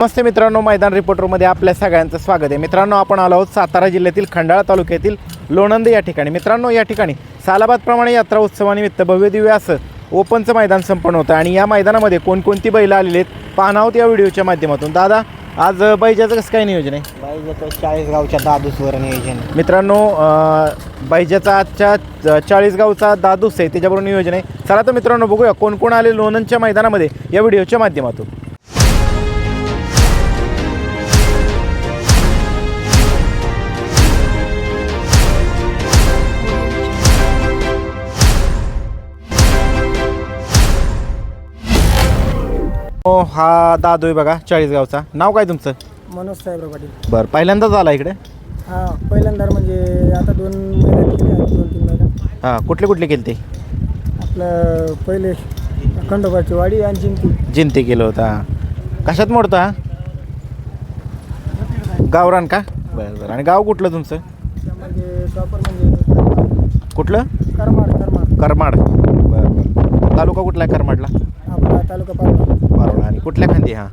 नमस्ते मित्रांनो मैदान रिपोर्टरमध्ये आपल्या सगळ्यांचं स्वागत आहे. मित्रांनो आपण आलो आहोत सातारा जिल्ह्यातील खंडाळा तालुक्यातील लोणंद या ठिकाणी. मित्रांनो या ठिकाणी सालाबादप्रमाणे यात्रा उत्सवानिमित्त भव्यदिव्य असं ओपनचं मैदान संपन्न होतं आणि या मैदानामध्ये कोणकोणती बैलं आलेली आहेत पाहणार आहोत या व्हिडिओच्या माध्यमातून. दादा आज बैजाचं कसं काय नियोजन आहे? बाईजाचं चाळीसगावच्या दादूसवर नियोजन मित्रांनो अं, बैजाचा आजच्या चाळीसगावचा दादूस आहे त्याच्याबरोबर नियोजन आहे. चला तर मित्रांनो बघूया कोण कोण आले लोणंदच्या मैदानामध्ये या व्हिडिओच्या माध्यमातून. हो हा दादू आहे बघा चाळीसगावचा. नाव काय तुमचं? मनोज साहेबराव पाटील बरं पहिल्यांदाच आला इकडे? हा पहिल्यांदा म्हणजे आता दोन महिन्यात दोन तीन महिन्यात हां कुठले कुठले केले ते? आपलं पहिले खंडोबाची वाडी आणि जिंती जिंती केलं होता कशात मोडता गावरान का? बरं बरं. आणि गाव कुठलं तुमचं? प्रॉपर म्हणजे कुठलं? करमाड करमाड. करमाड. बरं बरं. तालुका कुठला आहे करमाडला? आपला तालुका पारोडा आणि कुठल्या खांदी हां?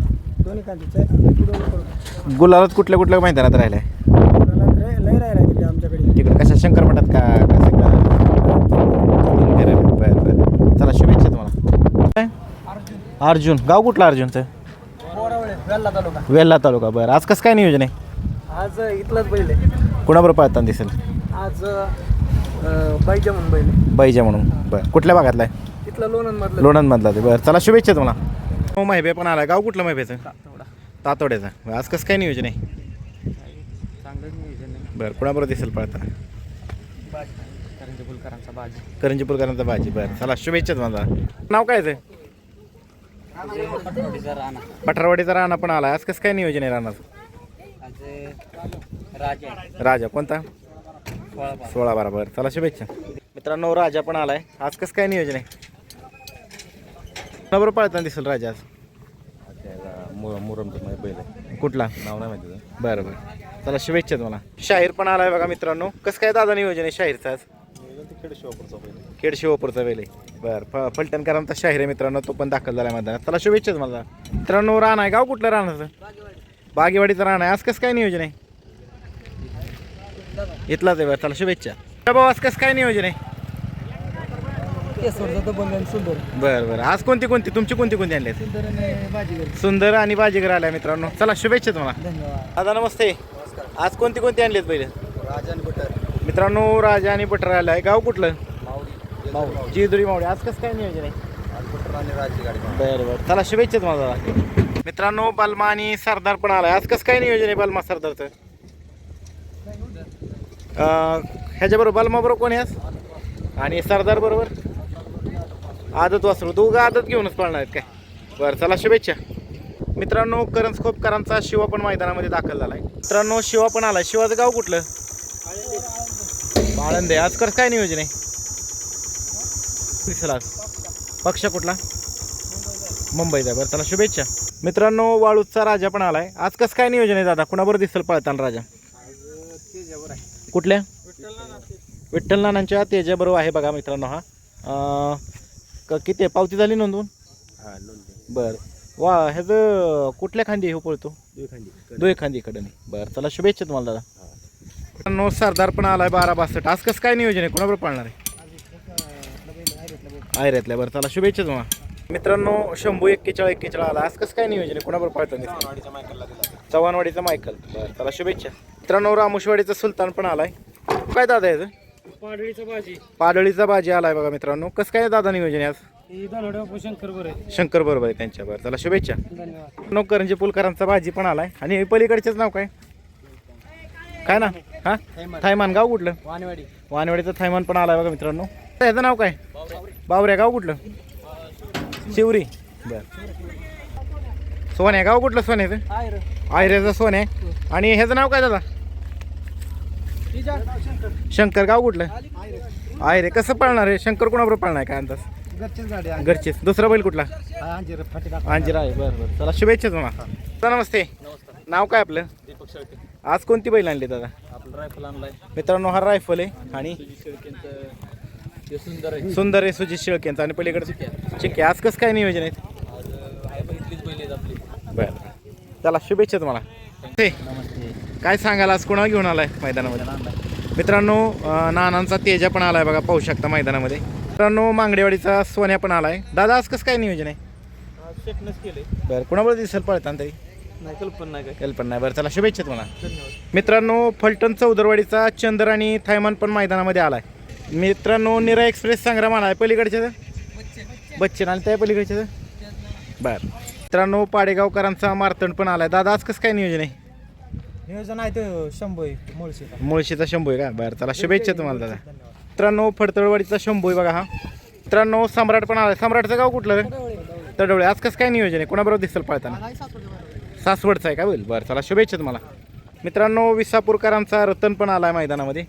दोन्ही गुलाबात कुठल्या कुठल्या मैदानात राहिलाय? लय राहिला तिथे आमच्याकडे. तिकडे कशा शंकर मठात का कसं का बरं बरं बरं. चला शुभेच्छा तुम्हाला. काय? अर्जुन. गाव कुठलं अर्जुनचं? बोरावळे वेल्ला तालुका. वेल्ला तालुका. बरं. आज कसं काय नियोजन आहे? आज इथलाच बैल आहे. कुणाबरोबर पळताना दिसेल? आज बाईच्या म्हणून बैल. बाईजा म्हणून. बरं. कुठल्या भागातला आहे? इथला लोणंद मधलं लोणंदमधला ते बरं. चला शुभेच्छा तुम्हाला. हो माहिबे पण आला गाव कुठलं माहिबेचं तातोड्याचं. आज कसं काय नियोजन आहे? बरं कुणाबरोबर दिसेल पळताना बाजी. करंजी करंजीपूरकरांचा भाजी बरं चला शुभेच्छा तुम्हाला. नाव काय ते? पठारवाडीचा राणा. पण आला आज कसं काय नियोजन आहे राणाचं राजा. कोणता? सोळा बारा बरं चला शुभेच्छा. मित्रांनो राजा पण आलाय. आज कसं काय नियोजन आहे? कुणाबरोबर पळताना दिसेल राजा आज? मुरमचं बैल आहे कुठला? नाव नाही माहिती त्याचं. बरं बरं. चला शुभेच्छा तुम्हाला. शाहीर पण आलाय बघा मित्रांनो. कसं काय दादा नियोजन आहे शाहीरचं आज? ते खेड शिवापूरचा बैल आहे. खेड शिवपूरचा वेल आहे बरं फ फलटणकरांचा शाहीर आहे मित्रांनो तो पण दाखल झाला मैदानात चला शुभेच्छा तुम्हाला. मित्रांनो रान आहे गाव कुठलं राहण्याचं बागेवाडीचं रान आहे. आज कसं काय नियोजन आहे? इथलाच आहे बरं. चला शुभेच्छा. बाबा आज कसं काय नियोजन आहे? बंधन सुंदर. बरं बरं. आज कोणती कोणती? तुमची कोणती कोणती आणली आहेत? सुंदर आणि बाजीगर. सुंदर आणि बाजीगर आल्या मित्रांनो. चला शुभेच्छा तुम्हाला. धन्यवाद. दादा नमस्ते. आज कोणती कोणती आणली आहेत पहिले? राजन बुटर. मित्रांनो राजा आणि बटर आला आहे. गाव कुठलं? माऊली जिजुरी मावडी आज कसं काय नियोजन आहे? बुटर आणि राजी गाडी बरं बरं. चला शुभेच्छा तुम्हाला दादा. मित्रांनो बलमा आणि सरदार पण आलाय. आज कसं काय नियोजन आहे बलमा सरदारचं? अं, ह्याच्याबरोबर बलमा बरोबर कोण आहे आज? आणि सरदार बरोबर? आदत वासरू. दोघं आदत घेऊनच पळणार आहेत काय? बरं चला शुभेच्छा. मित्रांनो करंज खोपकरांचा शिवा पण मैदानामध्ये दाखल झाला आहे मित्रांनो शिवा पण आलाय. शिवाचं गाव कुठलं? बाळंदे. आज कसं काय नियोजन आहे? दिसला. पक्ष कुठला? मुंबईचा. बरं चला शुभेच्छा. मित्रांनो वाळूचा राजा पण आलाय. आज कसं काय नियोजन आहे दादा? कुणाबरोबर दिसेल पळताना राजा? कुठल्या? विठ्ठल नानांच्या. तेजाबरोबर आहे बघा मित्रांनो हा. क- किती आहे? पावती झाली नोंदवून? बरं. वा ह्याचं कुठल्या खांदी हे पळतो? दोय खांदी इकडे बरं चला शुभेच्छा तुम्हाला दादा. मित्रांनो सरदार पण आलाय बारा बासष्ट. आज कसं काय नियोजन आहे? कुणाबरोबर पाळणार आहे? आयऱ्यातल्या बरं चला शुभेच्छा तुम्हाला. मित्रांनो शंभू एक्केचाळ एक्केचाळ आला. आज कसं काय नियोजन आहे? कुणाबरोबर पाळतो चव्हाणवाडीचा मायकल. बरं चला शुभेच्छा. मित्रांनो रामुशवाडीचा सुलतान पण आलाय. काय दादा याचं पाडळीचा बाजी आलाय बघा मित्रांनो. कसं काय दादा नियोजन आहे आज शंकर बरं. आहे शंकर बरोबर आहे त्यांच्यावर चला शुभेच्छा. धन्यवाद. नोकरंजी पुलकरांचा भाजी पण आलाय. आणि हे पलीकडचेच नाव काय? काय ना? हा? थायमान गाव कुठलं? वाणवाडी वानवाडीचं थायमान पण आलाय बघा मित्रांनो. ह्याचं नाव काय? बावऱ्या गाव कुठलं? शिवरी. बर. सोन्या गाव कुठलं सोन्याचं? आयऱ्याचं सोन्या. आणि ह्याचं नाव काय दादा? शंकर गाव कुठलं? आयरे कसं पाळणार आहे? शंकर कोणाबरोबर पाळणार आहे? काय अंदाज? घरचीच आहे. दुसरा बैल कुठला? अंजीर फाटी टाक अंजिरा आहे. बरं बरं. चला शुभेच्छा तुम्हाला. दादा नमस्ते. नाव काय आपलं? दीपक शेळके. आज कोणती बैल आणली दादा? आपलं रायफल आणलाय. मित्रांनो हा रायफल आहे आणि शेळकेंचं ते सुंदर आहे. सुंदर आहे सुजित शिळकेंचा आणि पलीकडे ठीक आहे. आज कसं काय नियोजन आहे? आज आहे बघितलीच बैल आहेत आपली. बरं. चला शुभेच्छा तुम्हाला. ते. नमस्ते. काय सांगाल? आज कोणाला घेऊन आलाय मैदानामध्ये? मित्रांनो नानांचा तेजा पण आलाय बघा पाहू शकता मैदानामध्ये. मित्रांनो मांगडेवाडीचा सोन्या पण आलाय. दादा आज कसं काय नियोजन आहे? बरं कोणाबरोबर दिसेल पळताना तरी? नाही कल्पना नाही काय कल्पना नाही. बरं चला शुभेच्छा तुम्हाला. मित्रांनो फलटण चौदरवाडीचा चंदर आणि थायमान पण मैदानामध्ये आलाय. मित्रांनो निरा एक्सप्रेस संग्राम आलाय. पलीकडच्या बच्चन आणि त्या पलीकडच्या बर. मित्रांनो पाडेगावकरांचा मारतंड पण आलाय. दादा आज कसं काय नियोजन आहे? नियोजन आहे ते शंभू मुळशी मुळशीचा शंभू आहे का? बरं चला शुभेच्छा तुम्हाला दादा. मित्रांनो फडतळवाडीचा शंभू आहे बघा हा. मित्रांनो सम्राट पण आलाय. सम्राटचं गाव कुठलं रे? तडवळे. आज कसं काय नियोजन आहे? कोणाबरोबर दिसेल पळताना? सासवडचा आहे का? बोल. बरं चला शुभेच्छा तुम्हाला. मित्रांनो विसापूरकरांचा रतन पण आलाय मैदानामध्ये.